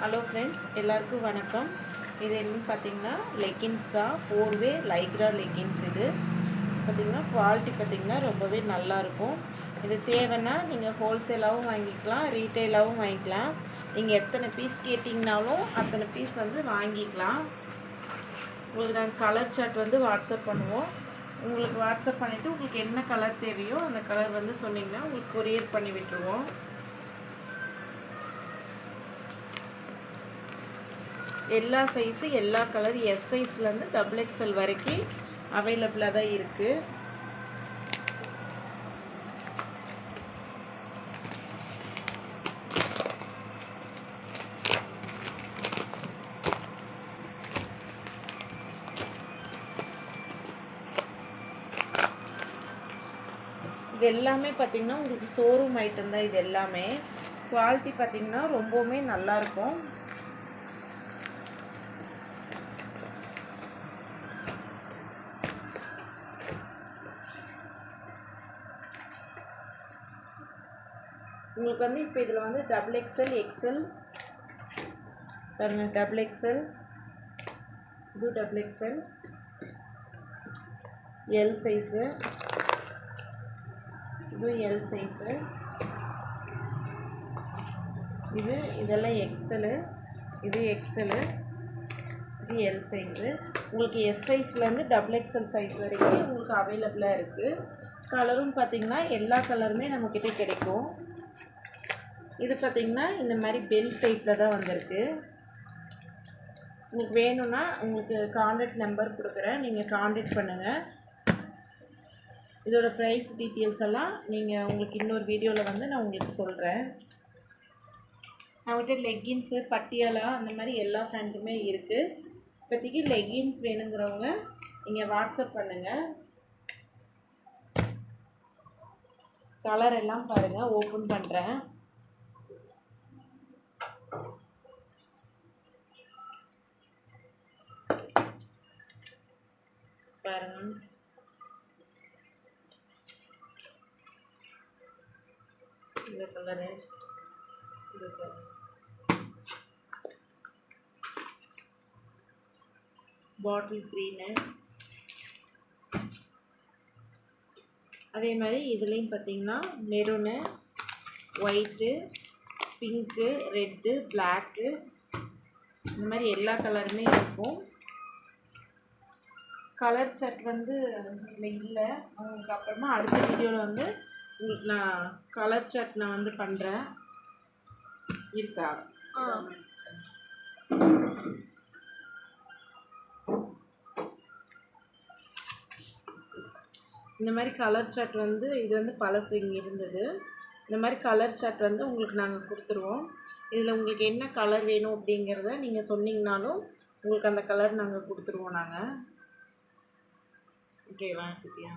Hello friends எல்லாருக்கும் வணக்கம். இது என்னன்னு பார்த்தீங்கன்னா லெக்கின்ஸ் தான். ஃபோர் வே லைக்ரா லெக்கின்ஸ் இது. பார்த்தீங்கன்னா குவாலிட்டி பார்த்திங்கன்னா ரொம்பவே நல்லாயிருக்கும் இது தேவைன்னா நீங்கள் ஹோல்சேலாகவும் வாங்கிக்கலாம் ரீட்டெயிலாகவும் வாங்கிக்கலாம். நீங்கள் எத்தனை பீஸ் கேட்டிங்கனாலும் அத்தனை பீஸ் வந்து வாங்கிக்கலாம். உங்களுக்கு நாங்கள் கலர் சார்ட் வந்து வாட்ஸ்அப் பண்ணுவோம். உங்களுக்கு வாட்ஸ்அப் பண்ணிவிட்டு உங்களுக்கு என்ன கலர் தேவையோ அந்த கலர் வந்து சொன்னீங்கன்னா உங்களுக்கு கொரியர் பண்ணி விட்டுருவோம். எல்லா சைஸு எல்லா கலர் எஸ் சைஸ்லேருந்து டபுள் எக்ஸ்எல் வரைக்கும் அவைலபிளாக தான் இருக்குது இது எல்லாமே பார்த்திங்கன்னா உங்களுக்கு ஷோரூம் ஐட்டம் தான் இது எல்லாமே. குவாலிட்டி பார்த்திங்கன்னா ரொம்பவுமே நல்லாயிருக்கும் உங்களுக்கு வந்து இப்போ இதில் வந்து டபுள் எக்ஸ்எல் எக்ஸ்எல் பாருங்கள் டபுள் எக்ஸ்எல் இது டபுள் எக்ஸ்எல் எல் சைஸு இது எல் சைஸு இது இதெல்லாம் எக்ஸலு இது எக்ஸலு இது எல் சைஸு உங்களுக்கு எஸ் சைஸ்லேருந்து டபுள் எக்ஸ்எல் சைஸ் வரைக்கும் உங்களுக்கு அவைலபிளாக இருக்குது கலரும் பார்த்திங்கன்னா எல்லா கலருமே நம்மக்கிட்ட கிடைக்கும். இது பார்த்திங்கன்னா இந்த மாதிரி பெல் டைப்பில் தான் வந்திருக்கு. உங்களுக்கு வேணும்னா உங்களுக்கு காண்டாக்ட் நம்பர் கொடுக்குறேன். நீங்கள் காண்டாக்ட் பண்ணுங்கள் இதோட ப்ரைஸ் டீட்டெயில்ஸ் எல்லாம் நீங்கள் உங்களுக்கு இன்னொரு வீடியோவில் வந்து நான் உங்களுக்கு சொல்கிறேன் நம்மகிட்ட லெக்கின்ஸு பட்டியாலா அந்த மாதிரி எல்லா ஃபேண்ட்டுமே இருக்குது இப்போதைக்கு லெக்கின்ஸ் வேணுங்கிறவங்க நீங்கள் வாட்ஸ்அப் பண்ணுங்கள் கலர் எல்லாம் பாருங்கள் ஓப்பன் பண்ணுறேன் பாருங்க. இந்த கலரு இது பாட்டில் க்ரீனு அதே மாதிரி இதுலேயும் பார்த்தீங்கன்னா maroon white pink red black இந்த மாதிரி எல்லா கலருமே இருக்கும். கலர் சார்ட் வந்து இதில் இல்லை. உங்களுக்கு அப்புறமா அடுத்த வீடியோவில் வந்து உங்களுக்கு நான் கலர் சார்ட் நான் வந்து பண்ணுறேன் இருக்கா? இந்த மாதிரி கலர் சார்ட் வந்து இது வந்து பழசு இங்கே இருந்தது. இந்த மாதிரி கலர் சார்ட் வந்து உங்களுக்கு நாங்கள் கொடுத்துருவோம். இதில் உங்களுக்கு என்ன கலர் வேணும் அப்படிங்கிறத நீங்கள் சொன்னீங்கனாலும் உங்களுக்கு அந்த கலர் நாங்கள் கொடுத்துருவோம் நாங்கள் ஓகே வாழ்த்துட்டியா?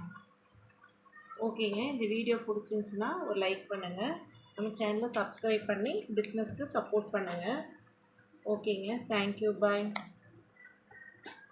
ஓகேங்க இந்த வீடியோ பிடிச்சிருந்துச்சுன்னா ஒரு லைக் பண்ணுங்கள் நம்ம சேனலை சப்ஸ்கிரைப் பண்ணி பிஸ்னஸ்க்கு சப்போர்ட் பண்ணுங்கள் ஓகேங்க தேங்க்யூ பாய்